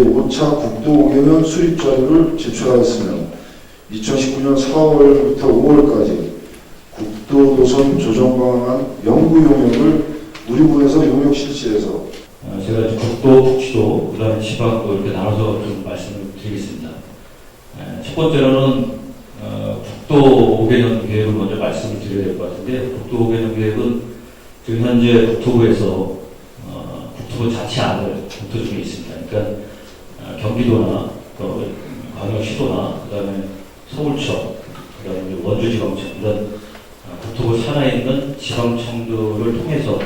제5차 국도 5개년 수립 자료를 제출하였으며 2019년 4월부터 5월까지 국도 노선 조정 방안 연구 용역을 우리 부에서 용역 실시해서 어, 제가 국도, 북지도, 그 다음에 지방도 이렇게 나눠서 좀 말씀을 드리겠습니다. 에, 첫 번째로는 어, 국도 5개년 계획을 먼저 말씀을 드려야 될 것 같은데 국도 5개년 계획은 지금 현재 국토부에서 어, 국토부 자치 안을 검토 중에 있습니다. 그러니까 어, 경기도나 또 광역시도나 그 다음에 서울청, 그 다음에 원주지방청 이런 어, 국토부 산하에 있는 지방청들을 통해서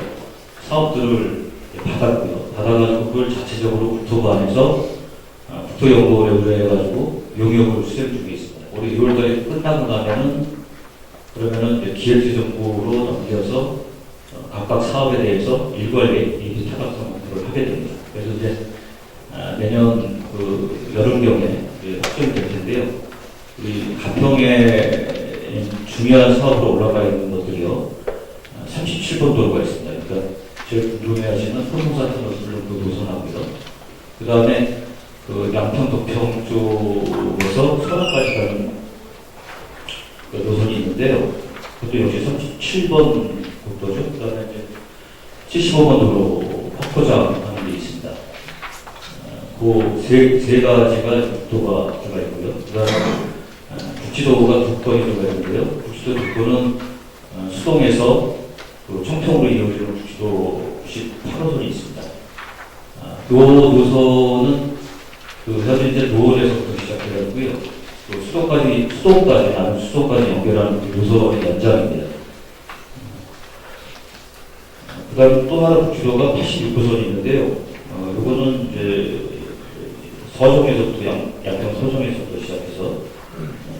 사업들을 받았고요. 받아가지고 그걸 자체적으로 국토부 안에서 어, 국토연구원에 의뢰해가지고 용역을 수행 중에 있습니다. 올해 6월달에 끝나고 나면은 그러면은 기획재정부로 넘겨서 어, 각각 사업에 대해서 일괄 예비 타각성 검토를 하게 됩니다. 그래서 이제 아, 내년 그 여름경에 확정이 될 텐데요. 우리 가평에 중요한 사업으로 올라가 있는 것들이요. 37번 도로가 있습니다. 그러니까 제일 궁금해하시는 포동산 터널도 노선하고요. 그 다음에 그 양평 도평 쪽에서 서울까지 가는 그 노선이 있는데요. 그것도 역시 37번 국도죠. 그 다음에 이제 75번 도로 있습니다. 그세 세 가지가 국도가 들어가 있고요. 그 다음에 어, 국지도가 두 건이 들어가 있는데요. 국지도 두 건은 어, 수동에서 그 청평으로 이어지는 국지도 98호선이 있습니다. 아, 그 노선은 그 현재 이제 노원에서부터 시작해가지고요. 또 수도까지 수도까지 나는 수도까지 연결하는 그 노선의 연장입니다. 그다음 또 하나 국지도가 86호선이 있는데요. 어, 이거는 이제 서정에서부터 양, 양평 서정에서부터 시작해서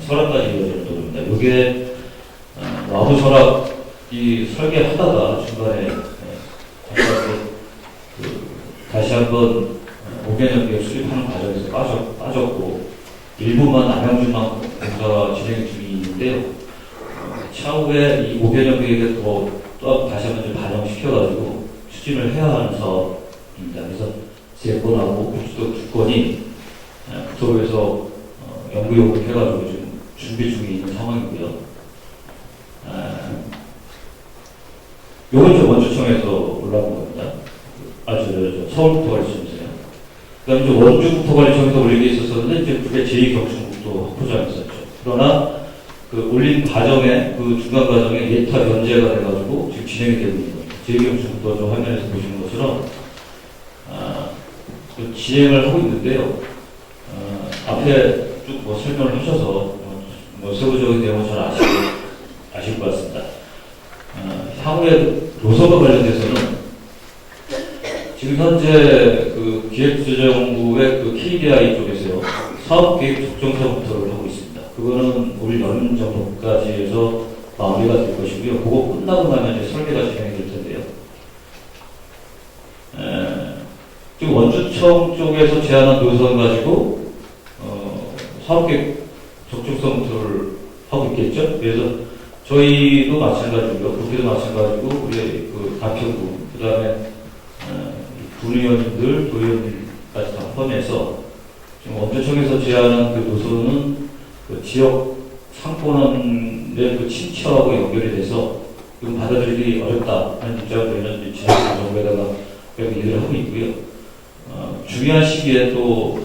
설악까지 이어지는 도로입니다. 이게 어, 와부 설악 이 설계하다가 중간에 예, 다시 한번 그 다시 한번 5개년 계획 수립하는 과정에서 빠져, 빠졌고 일부만 남양주만 공사가 진행. 어, 차후에 이 5개년 계획에 또, 또 다시 한번 좀 반영시켜가지고 추진을 해야 하는 사업입니다. 그래서 세 건하고 국수도 두 건이 예, 국토부에서 어, 연구 요구를 해가지고 지금 준비 중에 있는 상황이고요. 아, 요건 저 원주청에서 올라온 겁니다. 아, 저, 저, 저 서울국토관리청에서요. 그 다음에 이제 원주국토관리청에서 올린 게 있었었는데, 이제 그게 제2경충국도 확보장이었죠. 그러나, 그 올린 과정에, 그 중간 과정에 예타 변제가 돼가지고 지금 진행이 되고 있는 겁니다. 제2경충국도 저 화면에서 보시는 것처럼, 아, 그 진행을 하고 있는데요. 어, 앞에 쭉 뭐 설명을 하셔서, 뭐, 뭐 세부적인 내용은 잘 아시고, 아실 것 같습니다. 어, 향후에 노선과 관련돼서는 지금 현재 그 기획재정부의 그 KDI 쪽에서요 사업계획 적정서부터를 하고 있습니다. 그거는 올 여름 정도까지 해서 마무리가 될 것이고요. 그거 끝나고 나면 이제 설계가 진행이 될 텐데요. 에, 원주청 쪽에서 제안한 노선 가지고 어, 사업계획 적정서부터를 하고 있겠죠. 그래서 저희도 마찬가지고요. 국회도 마찬가지고 우리 그 가평구 그다음에 어, 군의원님들, 도의원님까지 다 포함해서 지금 원주청에서 제안한 그 노선은 그 지역 상권의 그 침체하고 연결이 돼서 이건 받아들이기 어렵다 하는 입장을 저희는 지역 정부에다가 얘기를 하고 있고요. 어, 중요한 시기에 또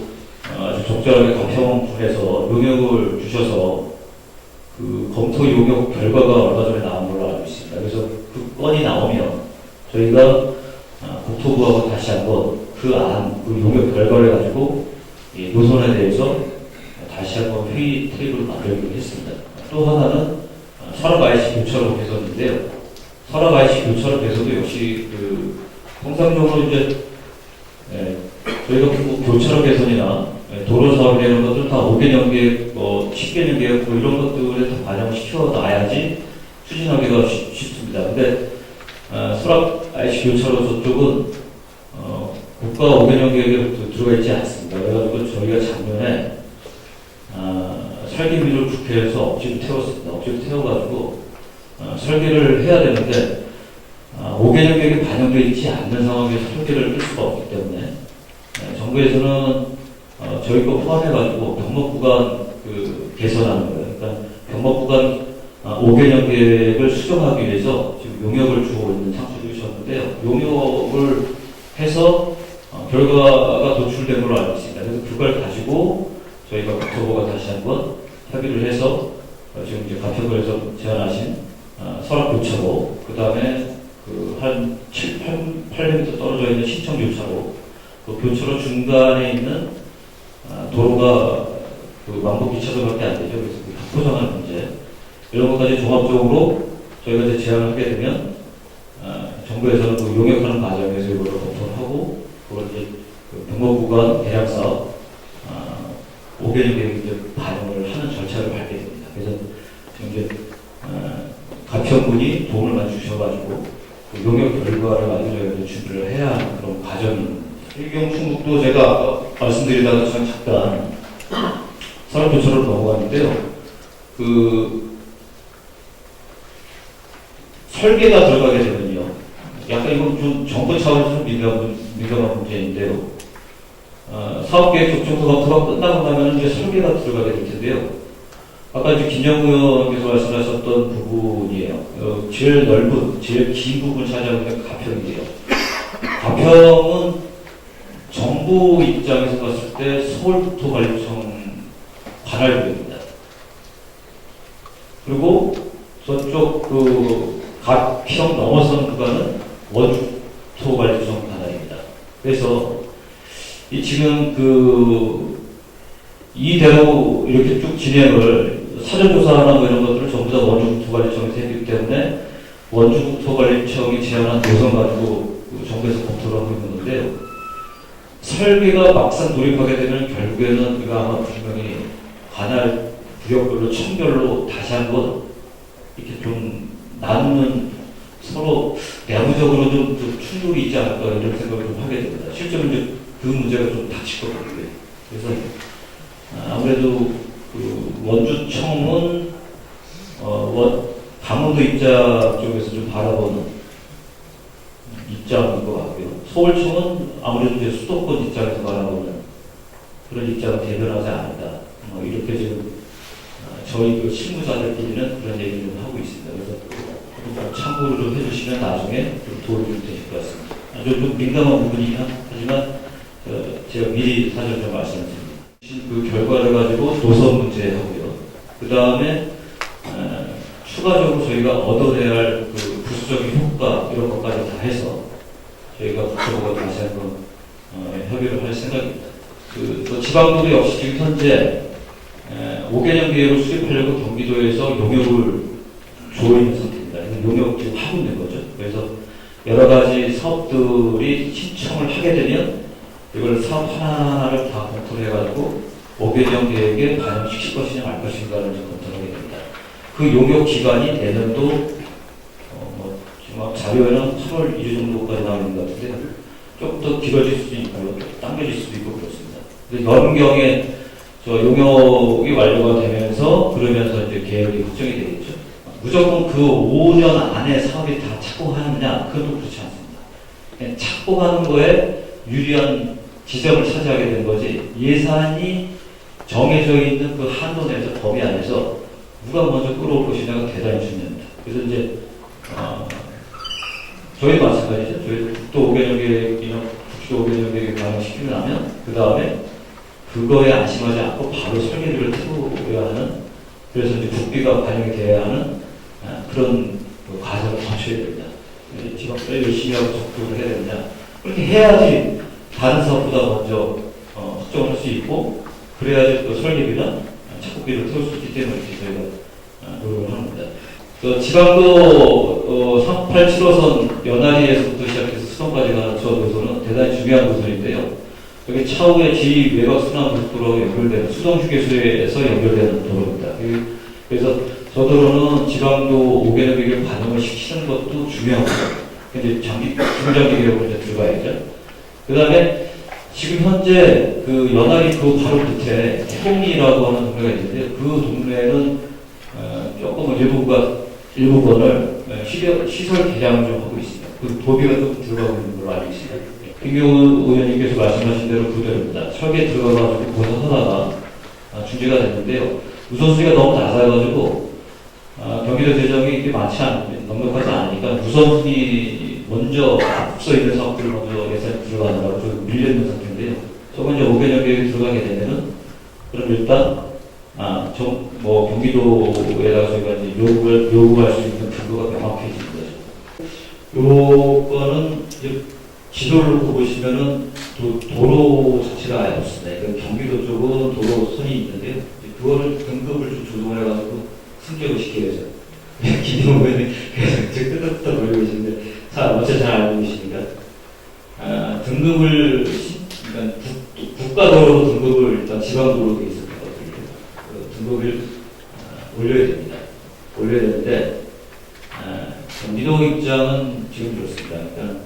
어, 아주 적절하게 가평군에서 용역을 주셔서 그 검토 용역 결과가 얼마 전에 나온 걸로 알고 있습니다. 그래서 그 건이 나오면 저희가 아, 국토부하고 다시 한번 그 안, 그 용역 결과를 가지고 이 노선에 대해서 다시 한번 회의 테이블을 만들기로 했습니다. 또 하나는 아, 설악 IC 교차로 개선인데요. 설악 IC 교차로 개선도 역시 그 통상적으로 이제 예, 저희가 뭐 교차로 개선이나 예, 도로 사업이 되는 것들 다 5개년 계획, 뭐 10개년 계획 뭐 이런 것들에 다 반영시켜 놔야지 추진하기가 쉽, 쉽습니다. 근데 어, 수락 IC 교차로 저쪽은 어, 국가 5개년 계획에 들어가 있지 않습니다. 그래가지고 저희가 작년에 어, 설계비를 국회에서 억지로 태웠습니다. 억지로 태워가지고 어, 설계를 해야 되는데 어, 5개년 계획에 반영되어 있지 않는 상황에서 설계를 할 수가 없기 때문에 네, 정부에서는 어, 저희 거 포함해가지고 병목 구간 그 개선하는 거예요. 그러니까 병목 구간 아, 5개년 계획을 수정하기 위해서 지금 용역을 주고 있는 상태를 주셨는데요. 용역을 해서 어, 결과가 도출된 걸로 알고 있습니다. 그래서 그걸 가지고 저희가 국토부가 다시 한번 협의를 해서 어, 지금 이제 가평을 해서 제안하신 어, 설악 교차로 그 다음에 그한 7, 8, 800m 떨어져 있는 신청 교차로 그 교차로 중간에 있는 아, 도로가 그 왕복 기차도밖에 안 되죠. 그래서 그 확보정하는 문제 이런 것까지 종합적으로 저희가 이제 제안을 하게 되면 아, 정부에서는 그 용역하는 과정에서 이걸 검토를 하고 그걸 이제 그 병목 구간 대량 사업 아, 5개년 계획 이제 반영을 하는 절차를 밟게 됩니다. 그래서 지금 이제 아, 가평군이 도움을 많이 주셔가지고 그 용역 결과를 이제 준비를 해야 하는 그런 과정입니다. 일경 충북도 제가 말씀드리다가 저는 잠깐 산업교차로 넘어갔는데요. 그 설계가 들어가게 되면요. 약간 이건 좀 정부 차원에서 좀 민감한, 문제인데요. 어, 사업계획 적정도 검토가 끝나고 나면 이제 설계가 들어가게 될 텐데요. 아까 이제 김영우 의원께서 말씀하셨던 부분이에요. 어, 제일 넓은, 제일 긴 부분 차지하는 게 가평이에요. 가평은 정부 입장에서 봤을 때 서울부터 관리청 관할구입니다. 그리고 저쪽 그 가평 넘어선 구간은 원주토 관리청 관할입니다. 그래서 이 지금 그 이대로 이렇게 쭉 진행을 사전조사나 뭐 이런 것들을 전부 다 원주국토관리청에서 했기 때문에 원주국토관리청이 제안한 노선 가지고 그 정부에서 검토를 하고 있는 건데요. 설계가 막상 돌입하게 되면 결국에는 우리가 아마 분명히 관할 구역별로 층별로 다시 한번 이렇게 좀 나누는 서로 내부적으로 좀, 좀 충돌이 있지 않을까 이런 생각을 좀 하게 됩니다. 실제로 이제 그 문제가 좀 닥칠 것 같고요. 그래서 아, 아무래도 그 원주청은 어, 원, 강원도 입자 쪽에서 좀 바라보는 입장인 것 같고요. 서울청은 아무래도 이제 수도권 입장에서 바라보는 그런 입장을 대변하지 않는다. 뭐 이렇게 지금 아, 저희 그 실무자들끼리는 그런 얘기를 좀 하고 있습니다. 그래서 좀 참고를 좀 해주시면 나중에 좀 도움이 좀 되실 것 같습니다. 아주 좀 민감한 부분이긴 하지만 어, 제가 미리 사전 좀 말씀드립니다. 그 결과를 가지고 도선 문제 하고요. 그 다음에 추가적으로 저희가 얻어내야 할그 부수적인 효과 이런 것까지 다 해서 저희가 국토부가 다시 한번 어, 협의를 할 생각입니다. 그, 또 지방도도 역시 지금 현재 에, 5개년 계획을 수립하려고 경기도에서 용역을 있는 상태입니다. 용역 지금 하고 있는 거죠. 그래서 여러 가지 사업들이 신청을 하게 되면 이걸 사업 하나하나를 다 검토를 해가지고 5개년 계획에 반영시킬 것이냐 말 것인가를 이제 검토를 하게 됩니다. 그 용역 기간이 내년도 자료에는 8월 1일 정도까지 나와 있는 것 같은데 조금 더 길어질 수도 있고요. 당겨질 수도 있고 그렇습니다. 연경에 저 용역이 완료가 되면서 그러면서 이제 계획이 확정이 되겠죠. 무조건 그 5년 안에 사업이 다 착공하느냐 그것도 그렇지 않습니다. 착공하는 거에 유리한 지점을 차지하게 된 거지 예산이 정해져 있는 그 한도 내에서 범위 안에서 누가 먼저 끌어올 것이냐가 대단히 중요합니다. 그래서 이제 어, 저희도 마찬가지죠. 저희 또 5개년 계획이나 국도 5개년 계획을 반영시키고 나면 그 다음에 그거에 안심하지 않고 바로 설계를 틀어야 하는 그래서 이제 국비가 반영이 돼야 하는 아, 그런 그 과정을 거쳐야 됩니다. 지방에 열심히 하고 적극을 해야 되느냐 그렇게 해야지 다른 사업보다 먼저 어, 확정을 할수 있고 그래야지 또 설계비나 착국비를 태울 수 있기 때문에 저희가 아, 노력을 합니다. 그 지방도 어, 387호선 연화리에서부터 시작해서 수동까지 가는 저 노선은 대단히 중요한 노선인데요. 여기 차후에 지 외곽 순환 고속도로 연결되는 수동 휴게소에서 연결되는 도로입니다. 그- 그래서 저 도로는 지방도 5개년 계획 반영을 시키는 것도 중요하고요. 이제 장기 중장기 계획으로 이제 들어가야죠. 그 다음에 지금 현재 그 연화리 그 바로 밑에 태봉이라고 하는 동네가 있는데 그 동네는 어, 조금 일부가 일부분을 어, 시설, 시설 개량을 좀 하고 있습니다. 그 도비가 좀 들어가고 있는 걸로 알고 있습니다. 예. 김경호 의원님께서 말씀하신 대로 그대로입니다. 철개 들어가가지고 고사하다가 아, 중지가 됐는데요. 우선순위가 너무 낮아가지고 아, 경기도 대장이 이게 많지 않, 넉넉하지 않으니까 우선순위 먼저 앞서 있는 사업들을 먼저 예산이 들어가느라고 좀 밀려있는 상태인데요. 저건 이제 5개년 계획이 들어가게 되면은 그럼 일단 아, 좀, 뭐, 경기도에다가 저희가 이제 요구를, 요구할 수 있는 근거가 명확해지는 거죠. 요거는 이제 지도를 보시면은 도, 도로 자체가 아예 없습니다. 그 경기도 쪽은 도로 선이 있는데요. 이제 그거를 등급을 좀 조정을 해가지고 승격을 시켜야죠. 김동호 의원님 계속 저 끄덕끄덕 거리고 계시는데, 자, 어째 잘 알고 계시니까. 아, 등급을, 시- 그러니까 국, 국가도로 등급을 일단 지방도로도 있을 것 같아요. 그 등급을 아, 올려야 됩니다. 올려야 되는데, 아, 경기도 입장은 지금 그렇습니다. 그러니까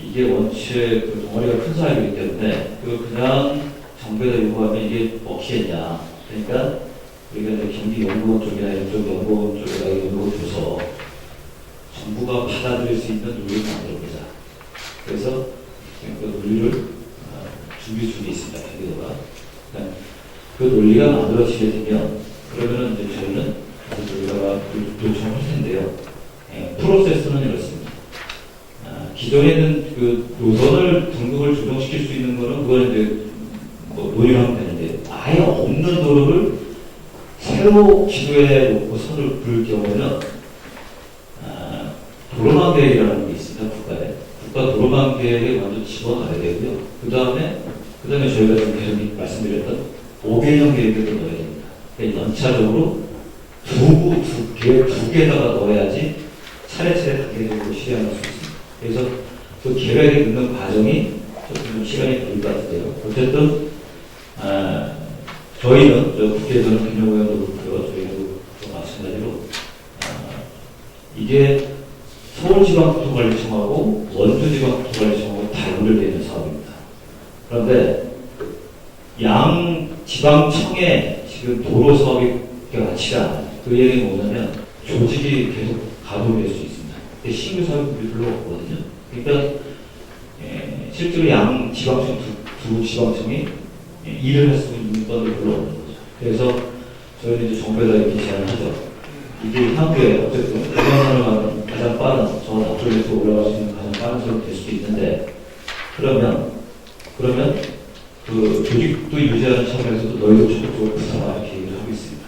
이게 원체 그 덩어리가 큰 사업이기 때문에 그 그냥 정부에다 요구하면 이게 먹히겠냐. 그러니까 우리가 이제 경기 연구원 쪽이나 이쪽 연구원 쪽에다 연구를 줘서 정부가 받아들일 수 있는 논리를 만들어보자. 그래서 지금 그 논리를 아, 준비 중에 있습니다. 경기도가. 그러니까 그 논리가 만들어지게 되면 그러면은 이제 저희는 그 논리가 요청할 텐데요. 예, 프로세스는 이렇습니다. 아, 기존에 있는 그 노선을 등급을 조정시킬 수 있는 거는 그걸 이제 뭐 논의를 하면 되는데 아예 없는 도로를 새로 지도에 놓고 선을 그을 경우에는 아, 도로망 계획이라는 게 있습니다 국가에. 국가 도로망 계획에 먼저 집어넣어야 되고요. 그 다음에 그 다음에 저희가 지금 말씀드렸던 5개년 계획에도 넣어야 됩니다. 그러니까 연차적으로 두, 두 개, 두 개다가 넣어야지 차례차례 단계적으로 실행할 수 있습니다. 그래서 그 계획에 넣는 과정이 조금 좀 시간이 걸릴 것 같은데요. 어쨌든, 아, 저희는, 저 국회에서는 김영우의원도 그렇고요. 저희도 또 마찬가지로, 아, 이게 서울지방교통관리청하고 원주지방교통관리청하고 다 연결되어 있는 사업입니다. 그런데 양 지방청에 지금 도로 사업이 않아요. 그 얘기는 뭐냐면 조직이 계속 가동될 수. 근데 신규 사업이 별로 없거든요. 그러니까 예, 실제로 양 지방청 두, 두 지방청이 예, 일을 할 수 있는 건이 별로 없는 거죠. 그래서 저희는 이제 정부에다 이렇게 제안을 하죠. 이게 향후에 어쨌든 대전을 가는 가장 빠른 저 앞쪽에서 올라갈 수 있는 가장 빠른 사업이 될 수도 있는데 그러면 그러면 그 조직도 유지하는 차원에서도 너희도 적극적으로 부탁하라 이렇게 얘기를 하고 있습니다.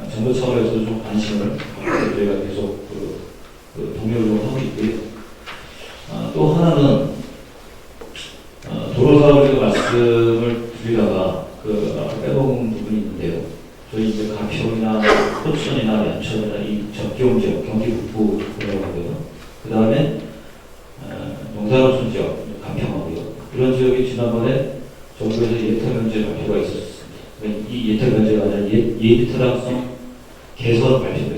아, 정부 차원에서도 좀 관심을 저희가 계속 동료를 좀 하고 있고요. 아, 또 하나는 어, 도로 사업에도 말씀을 드리다가 그 아까 빼먹은 부분이 있는데요. 저희 이제 가평이나 포천이나 연천이나 이 접경 지역 경기 북부 하고요. 그 다음에 어, 농사로촌 지역 간평하고요. 이런 지역이 지난번에 정부에서 예타 면제 발표가 있었습니다. 그러니까 이 예타 면제가 아니라 예, 예비타당성 개선 발표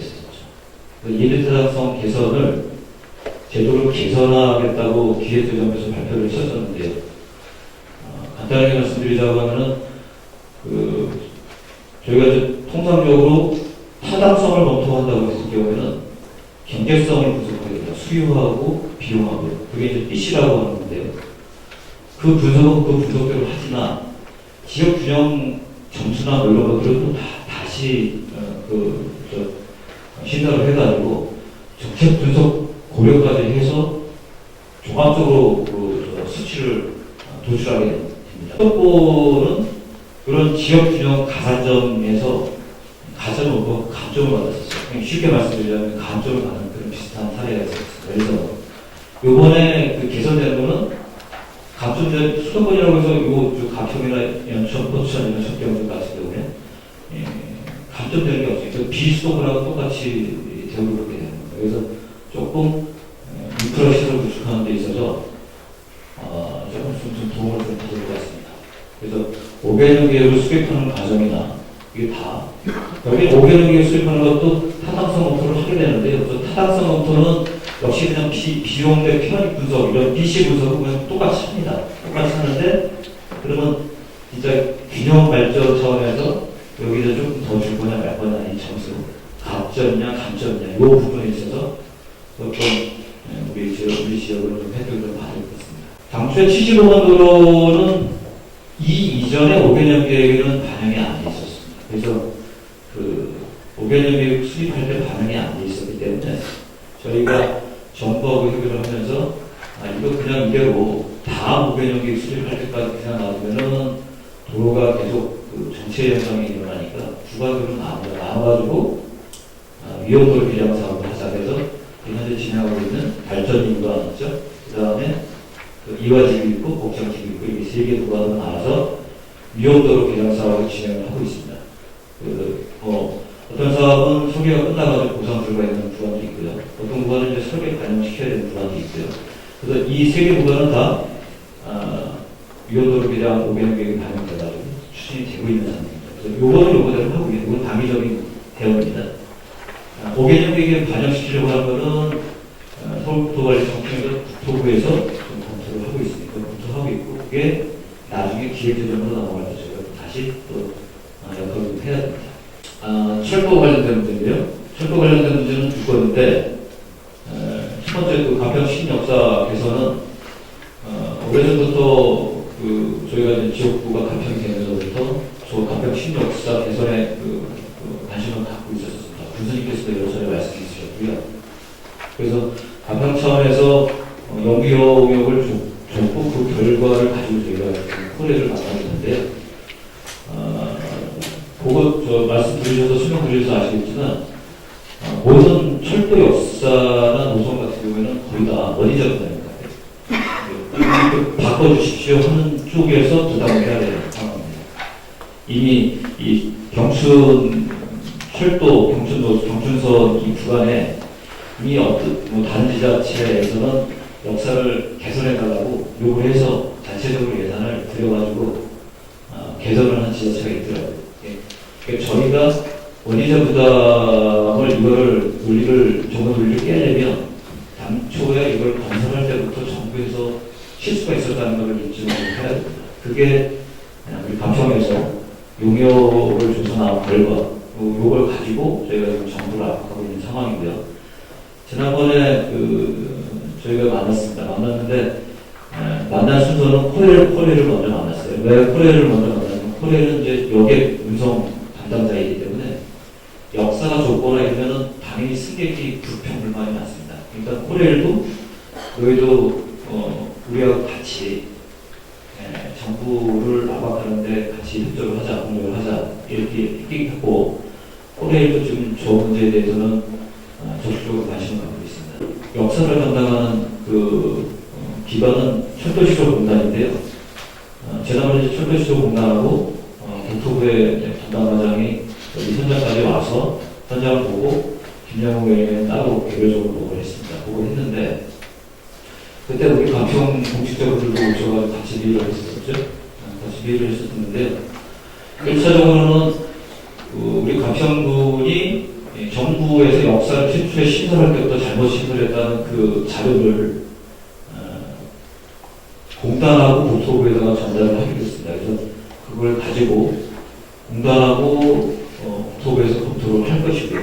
가 있었죠. 그 개선을 제도를 개선하겠다고 기획재정에서 발표를 했었는데요. 어, 간단하게 말씀드리자고 하면은 그 저희가 이제 통상적으로 타당성을 검토한다고 했을 경우에는 경제성을 분석하게 됩니다. 수요하고 비용하고 그게 이제 PC라고 하는 건데요. 그 분석은 그 분석대로 하지만 지역 균형 점수나 뭐 이런 것들을 또 다, 다시 어, 그, 저, 신사를 해가지고 정책 분석 고려까지 해서 종합적으로 그, 저, 수치를 어, 도출하게 됩니다. 속보는 그런 지역 균형 가산점에서 가점을 얻고 감점을 받았었어요. 쉽게 말씀드리자면 감점을 받는 그런 비슷한 사례가 있었어요. 그래서 요번에 그 개선되는 거는 감점된 수도권이라고 해서 요, 요 가평이나 연천, 포천, 이런 접경들 같은 감점되는 게 없어요. 그 비수도권하고 똑같이 대우를 받게 되는 거예요. 그래서 조금 예, 인프라 시설을 구축하는 데 있어서 어, 조금 좀, 좀 도움을 좀 받을 것 같습니다. 그래서 5개년 계획을 수립하는 과정이나 이게 다 여기 5개년 계획 수립하는 것도 타당성 검토를 하게 되는데요. 그 타당성 검토는 역시 그냥 비, 비용 대 편익 분석 이런 BC 분석은 그냥 똑같이 합니다. 똑같이 하는데 그러면 진짜 균형 발전 차원에서 여기서 조금 더 줄 거냐 말 거냐 이 점수 가점이냐 감점이냐 이 부분에 있어서 조금 예, 우리 지역 우리 지역으로 좀 혜택을 좀 받을 것 같습니다. 당초에 75번 도로는 이 이전에 5개년 계획에는 반영이 안 돼 있었습니다. 그래서 그 5개년 계획 수립할 때 반영이 안 돼 있었기 때문에 저희가 정부하고 협의를 하면서 아, 이거 그냥 이대로 다음 5개년 계획 수립할 때까지 그냥 놔두면은 도로가 계속 그 정체 현상이 일어나니까 구간으로 나눠, 나눠가지고 아, 위험도로 비량 사업을 하자 그래서 현재 진행하고 있는 발전 구간 있죠. 그 다음에 그 이화지구 있고 복장지구 있고 이렇게 세개 구간으로 나눠서 위험도로 개량 사업을 진행을 하고 있습니다. 그, 어, 어떤 사업은 설계가 끝나가지고 보상 들어가 있는 구간도 있고요. 어떤 구간은 이제 설계 반영시켜야 되는 구간도 있고요. 그래서 이 세 개 구간은 다 아, 위험도로 개량 5개년 계획이 반영돼가지고 추진이 되고 있는 상태입니다. 그래서 요거는 요거대로 하고 있는 이건 단기적인 대응입니다. 아, 5개년 계획을 반영시키려고 하는 거는 어, 서울도관리청에서 국토부에서 좀 검토를 하고 있으니까 검토하고 있고 그게 나중에 기획재정으로 저희가 또 다시 또 어, 역할을 좀 해야 됩니다. 아, 철도 관련된 문제인데요. 철도 관련된 문제는 두 건인데 어, 첫 번째 그 가평 신역사 개선은 어, 오래전부터 그 저희가 이제 지역구가 가평이 되면서부터 저 가평 신역사 개선에 그, 그 관심을 갖고 있었습니다. 군수님께서도 여러 차례 말씀해 주셨고요. 그래서 가평 차원에서 어, 영비용역을 줬고 그 결과를 가지고 저희가 그 코레를 만났는데 어, 그거 저 말씀 드리셔서 설명 드려서 아시겠지만 어, 모든 철도 역사나 노선 같은 경우에는 거의 다 부담입니다. 그 바꿔주십시오 하는 쪽에서 부담을 해야 되는 상황입니다. 이미 이 경춘 철도 경춘도 경춘선 이 구간에 이미 어떤 뭐 다른 지자체에서는 역사를 개선해 달라고 요구를 해서 자체적으로 예산을 들여가지고 어, 개선을 한 지자체가 있더라고요. 예. 그러니까 저희가 원의자 부담을 이거를 논리를 정부 논리를 깨려면 당초에 이걸 건설할 때부터 정부에서 실수가 있었다는 것을 인정을 해야 됩니다. 그게 우리 가평에서 용역을 줘서 나온 결과 요- 요걸 가지고 저희가 지금 정부를 압박하고 있는 상황이고요. 지난번에 그 저희가 만났습니다. 만났는데 에, 만난 순서는 코레를 코레를 먼저 만났어요. 왜 코레를 먼저 만났냐면 코레는 이제 역의 운송 담당자이기 때문에 역사가 좁거나 이러면은 당연히 승객이 불평 불만이 많습니다. 그러니까 코레일도 어, 우리하고 같이 에, 정부를 압박하는데 같이 협조를 하자, 공조를 하자 이렇게 얘기했고 코레일도 지금 저 문제에 대해서는 어, 적극적으로 관심을 갖고 있습니다. 역사를 담당하는 그 어, 기관은 철도시설공단인데요. 어, 지난번에 이제 철도시설공단하고 어, 국토부의 담당과장이 여기 현장까지 와서 현장을 보고 김영호 의원은 따로 개별적으로 보고를 했습니다. 보고를 했는데 그때 우리 가평 공직자분들도 오셔가지고 같이 회의를 했었죠. 어, 같이 회의를 했었는데 1차적으로는 그 우리 가평군이 이 정부에서 역사를 최초에 신설할 때부터 잘못 신설했다는 그 자료를 어, 공단하고 국토부에다가 전달을 하기로 했습니다. 그래서 그걸 가지고 공단하고 어, 국토부에서 검토를 할 것이고요.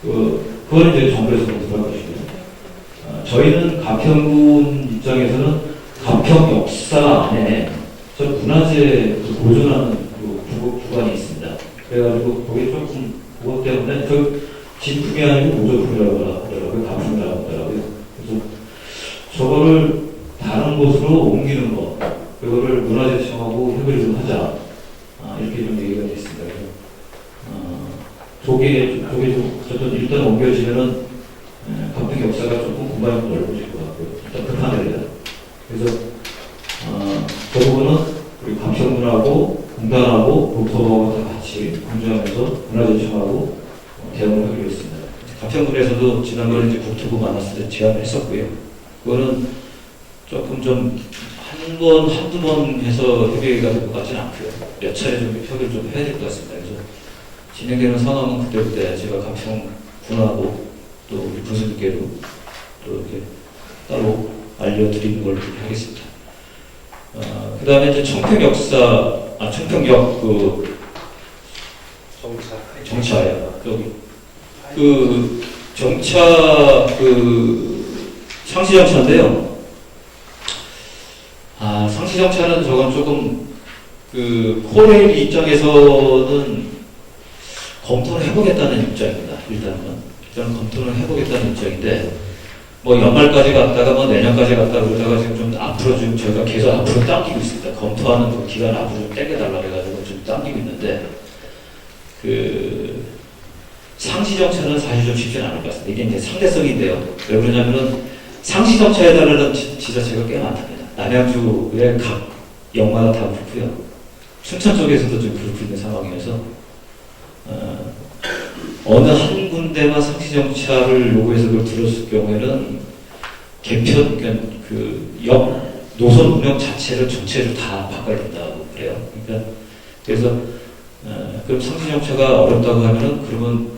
그, 그건 이제 정부에서 검토를 할 것이고요. 어, 저희는 가평군 입장에서는 가평 역사 안에 저 문화재 그 보존하는 그 구- 구간이 있습니다. 그래가지고 거기 조금 그것 때문에 저 진품이 아니고 모조품이라고 하더라고요. 가품이라고 하더라고요. 그래서 저거를 다른 곳으로 옮기는 거, 그거를 문화재청하고 협의를 좀 하자. 아, 이렇게 좀 얘기가 됐습니다. 그래서 어, 저게 저게 좀 일단 옮겨지면은 에, 가평 역사가 조금 공간이 좀 넓어질 것 같고요. 급한 일이다. 그래서 어, 그 부분은 우리 감평군하고 공단하고 국토부하고 다 같이 공조하면서 문화재청하고 어, 대응을 하기로 했습니다. 가평군에서도 지난번에 이제 국토부 만났을 때 제안을 했었고요. 그거는 조금 좀 한 번, 한두 번 해서 협의가 될 것 같지는 않고요. 몇 차례 좀 협의를 좀 해야 될 것 같습니다. 그래서 진행되는 상황은 그때그때 제가 가평군하고 또 우리 군수님께도 또 이렇게 따로 알려드리는 걸로 하겠습니다. 어, 그 다음에 이제 청평 역사, 아, 청평역 그 정차야, 여기. 그 정차 그 상시 정차인데요. 상시 정차는 저건 조금 그 코레일 입장에서는 검토를 해보겠다는 입장입니다. 일단은 일단 검토를 해보겠다는 입장인데 뭐 연말까지 갔다가 뭐 내년까지 갔다 그러다가 지금 좀 앞으로 좀 저희가 계속 앞으로 당기고 있습니다. 검토하는 그 기간 앞으로 좀 땡겨달라 해가지고 좀 당기고 있는데 그 상시 정차는 사실 좀 쉽지는 않을 것 같습니다. 이게 이제 상대성인데요. 왜 그러냐면은 상시 정차에 달하는 지- 지자체가 꽤 많답니다. 남양주의 각 역마다 다 그렇고요. 춘천 쪽에서도 좀 그렇고 있는 상황이어서 어, 어느 한 군데만 상시 정차를 요구해서 그걸 들었을 경우에는 개편, 그러니까 그역 노선 운영 자체를 전체를 다 바꿔야 된다고 그래요. 그러니까 그래서 어, 그럼 상시 정차가 어렵다고 하면은 그러면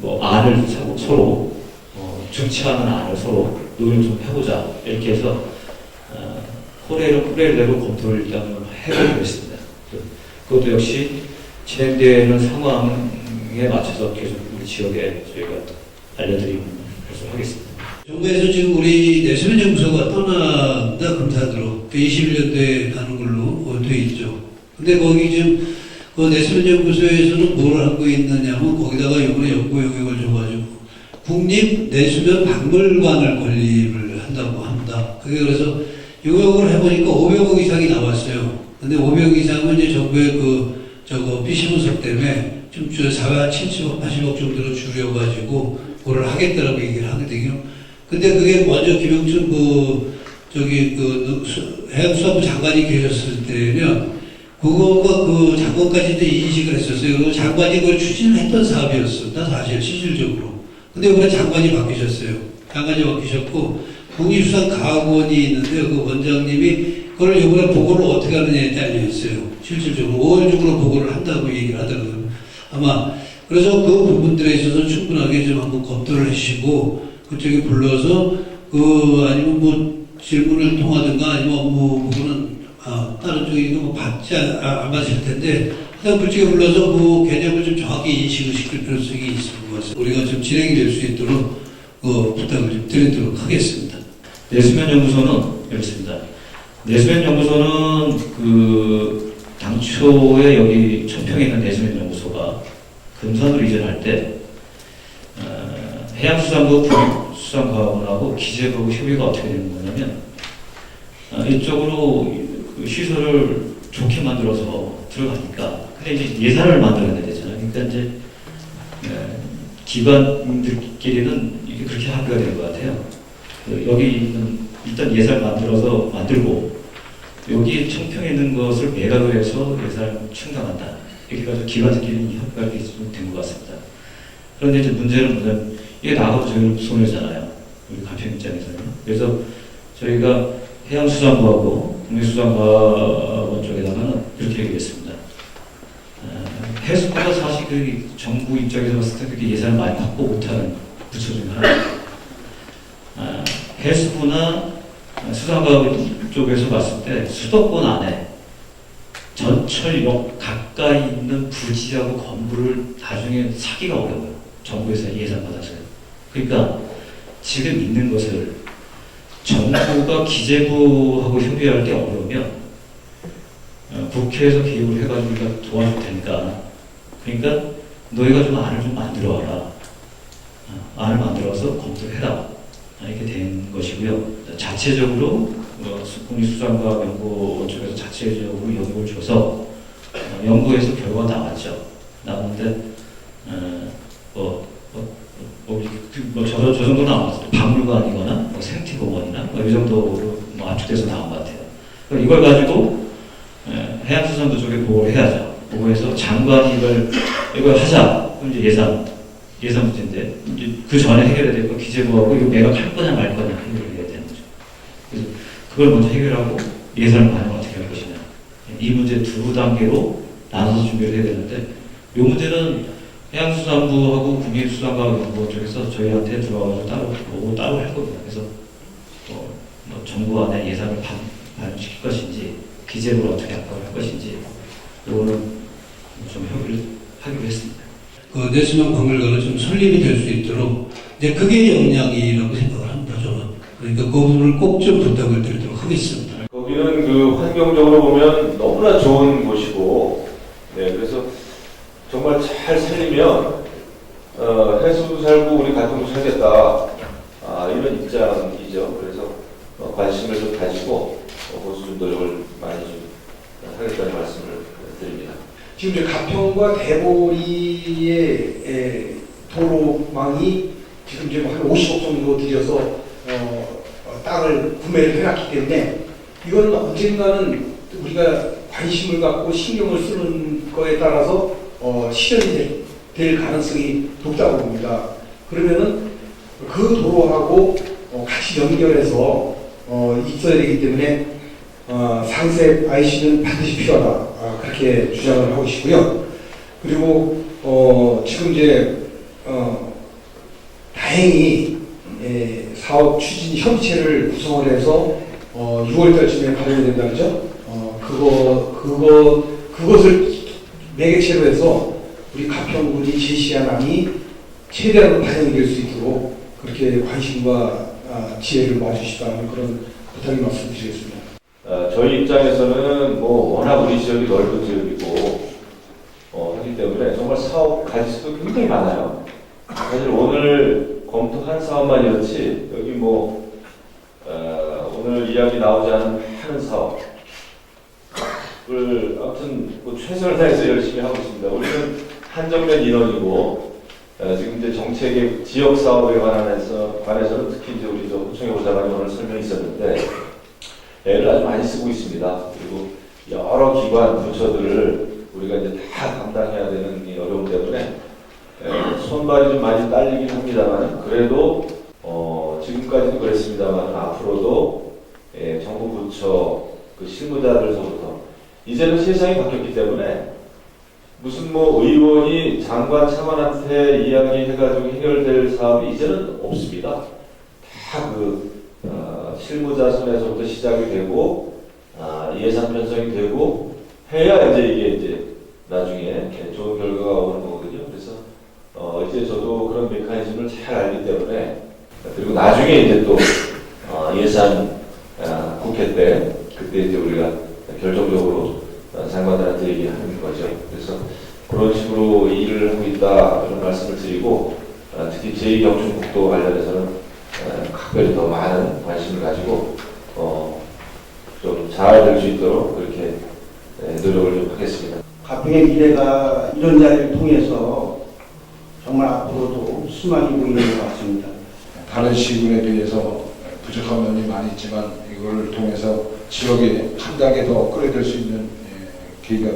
뭐 안을 서로, 어, 중치하는 안을 서로 논의를 좀 해보자 이렇게 해서 어, 코레일은 코레일대로 검토를 일단 해보기로 했습니다. 그- 그것도 역시 진행되어 있는 상황 에 맞춰서 계속 우리 지역에 저희가 알려드리는 것을 하겠습니다. 정부에서 지금 우리 내수면 연구소가 떠난다 금산으로 21년도에 가는 걸로 어, 돼 있죠. 근데 거기 지금 그 내수면 연구소에서는 뭘 하고 있느냐면 거기다가 이번에 연구 영역을 줘가지고 국립 내수면 박물관을 건립을 한다고 합니다. 그게 그래서 용역을 해보니까 500억 이상이 나왔어요. 근데 500억 이상은 이제 정부의 그 저거 PC 분석 때문에 좀 4, 70억, 80억 정도로 줄여가지고 그걸 하겠다라고 얘기를 하거든요. 근데 그게 먼저 김영춘 그 저기 그 수- 해양수산부 장관이 계셨을 때면 그거가 그 장관까지도 인식을 했었어요. 그리고 장관이 그걸 추진을 했던 사업이었습니다. 사실 실질적으로. 근데 이번에 장관이 바뀌셨어요. 장관이 바뀌셨고 국립수산과학원이 있는데 그 원장님이 그걸 이번에 보고를 어떻게 하느냐에 딸려 있어요. 실질적으로 5월 중으로 보고를 한다고 얘기를 하더라고요. 아마 그래서 그 부분들에 있어서 충분하게 좀 한번 검토를 해주시고 그쪽에 불러서 그 아니면 뭐 질문을 통하든가 아니면 업무 부분은 아, 다른 쪽에 이거 뭐 받지 않, 아, 안 받을 텐데 하여튼 그쪽에 불러서 그 개념을 좀 정확히 인식을 시킬 필요성이 있을 것 같습니다. 우리가 좀 진행이 될 수 있도록 그 부탁을 좀 드리도록 하겠습니다. 내수면 연구소는 이렇습니다. 내수면 연구소는 그 당초에 여기 천평에 있는 내수면 연구소가 금산으로 이전할 때 어, 해양수산부 국립수산과학원하고 기재부하고 협의가 어떻게 되는 거냐면 어, 이쪽으로 그 시설을 좋게 만들어서 들어가니까 근데 이제 예산을 만들어야 되잖아요. 그러니까 이제 어, 기관들끼리는 이게 그렇게 합의가 된 것 같아요. 그 여기 있는 일단 예산을 만들어서 만들고 여기 청평에 있는 것을 매각을 해서 예산을 충당한다. 이렇게 해가지고 기관들끼리 협의가 된 것 같습니다. 그런데 이제 문제는 뭐냐면 이게 나가도 저희 손해잖아요. 우리 가평 입장에서는. 그래서 저희가 해양수산부하고 국립수산과학원 쪽에다가는 이렇게 얘기했습니다. 어, 해수부가 사실 그 정부 입장에서 봤을 때 그렇게 예산을 많이 확보 못하는 부처 중에 하나입니다. 아, 해수부나 수산과학 쪽에서 봤을 때 수도권 안에 전철역 가까이 있는 부지하고 건물을 나중에 사기가 어려워요. 정부에서 예산 받아서요. 그러니까 지금 있는 것을 정부가 기재부하고 협의할 때 어려우면 어, 국회에서 개입을 해가지고 도와줄 테니까 그러니까 너희가 좀 안을 좀 만들어 와라. 어, 안을 만들어서 검토를 해라. 이렇게 된 것이고요. 자체적으로 어, 국립수산과학연구원 쪽에서 자체적으로 연구를 줘서 어, 연구에서 결과가 나왔죠. 나왔는데 어, 뭐, 뭐, 뭐, 그, 뭐 저, 저 정도 나왔어요. 박물관이거나 뭐 생태공원이나 뭐 이 정도로 뭐 압축돼서 나온 것 같아요. 이걸 가지고 에, 해양수산부 쪽에 보고를 해야죠. 보고해서 장관이 이걸 이걸 하자. 이제 예산 예산 문제인데 그 전에 해결해야 될 건 기재부하고 이거 매각할 거냐 말 거냐 해결을 해야 되는 거죠. 그래서 그걸 먼저 해결하고 예산을 반영 어떻게 할 것이냐. 이 문제 두 단계로 나눠서 준비를 해야 되는데 이 문제는 해양수산부하고 국립수산과학연구원 쪽에서 저희한테 들어와서 따로 보고 따로 할 겁니다. 그래서 뭐, 뭐 정부 안에 예산을 반, 반영시킬 것인지 기재부를 어떻게 압박할 것인지 이거는 좀 협의를 하기로 했습니다. 그 내수면 박물관은 좀 설립이 될 수 있도록 이제 그게 역량이라고 생각을 합니다. 저는 그러니까 그 부분을 꼭 좀 부탁을 드리도록 하겠습니다. 거기 여기는 그 환경적으로 보면 너무나 좋은 곳이고, 네, 그래서 정말 잘 살리면, 어, 해수도 살고 우리 가정도 살겠다. 아, 이런 입장이죠. 그래서 어, 관심을 좀 가지고 어, 그것을 좀 노력을 많이 좀 하겠다는 말씀을. 지금 이제 가평과 대보리의 에, 도로망이 지금 이제 한 50억 정도 들여서 어, 어, 땅을 구매를 해놨기 때문에 이거는 언젠가는 우리가 관심을 갖고 신경을 쓰는 거에 따라서 어, 실현이 될, 될 가능성이 높다고 봅니다. 그러면은 그 도로하고 어, 같이 연결해서 어, 있어야 되기 때문에 어, 상세 IC는 반드시 필요하다. 아, 그렇게 주장을 하고 싶고요. 그리고 어, 지금 이제 어, 다행히 예, 사업 추진 협의체를 구성을 해서 어, 6월달쯤에 발효가 된다 그죠? 어, 그거 그거 그것을 매개체로 해서 우리 가평군이 제시한 안이 최대한 반영이 될 수 있도록 그렇게 관심과 아, 지혜를 모아주시다는 그런 부탁을 말씀드리겠습니다. 어, 저희 입장에서는 뭐 워낙 우리 지역이 넓은 지역이고 어, 하기 때문에 정말 사업 가지수도 굉장히 많아요. 사실 오늘 검토한 사업만이었지 여기 뭐 어, 오늘 이야기 나오지 않은 하는 사업 을 아무튼 뭐 최선을 다해서 열심히 하고 있습니다. 우리는 한정된 인원이고 어, 지금 이제 정책의 지역 사업에 관해서 관해서는 특히 이제 우리 저 호청의 보좌관이 오늘 설명이 있었는데 애를 아주 많이 쓰고 있습니다. 그리고 여러 기관, 부처들을 우리가 이제 다 감당해야 되는 이 어려움 때문에 에, 손발이 좀 많이 딸리긴 합니다만 그래도 어, 지금까지도 그랬습니다만 앞으로도 에, 정부 부처 그 실무자들서부터 이제는 세상이 바뀌었기 때문에 무슨 뭐 의원이 장관 차관한테 이야기해가지고 해결될 사업이 이제는 없습니다. 다그 어, 실무자 손에서부터 시작이 되고 아, 예산 편성이 되고 해야 이제 이게 이제 나중에 좋은 결과가 오는 거거든요. 그래서 어, 이제 저도 그런 메커니즘을 잘 알기 때문에 그리고 나중에 이제 또 어, 예산 아, 국회 때 그때 이제 우리가 결정적으로 어, 장관들한테 얘기하는 거죠. 그래서 그런 식으로 일을 하고 있다 이런 말씀을 드리고 어, 특히 제2경춘국도 관련해서는 어, 각별히 더 많은 관심을 가지고 어, 좀 잘 될 수 있도록 그렇게 예, 노력을 좀 하겠습니다. 가평의 미래가 이런 자리를 통해서 정말 앞으로도 수많이 보이는 것 같습니다. 다른 시군에 비해서 부족한 면이 많이 있지만 이걸 통해서 지역에 한 단계 더 끌어들 수 있는 예, 계기가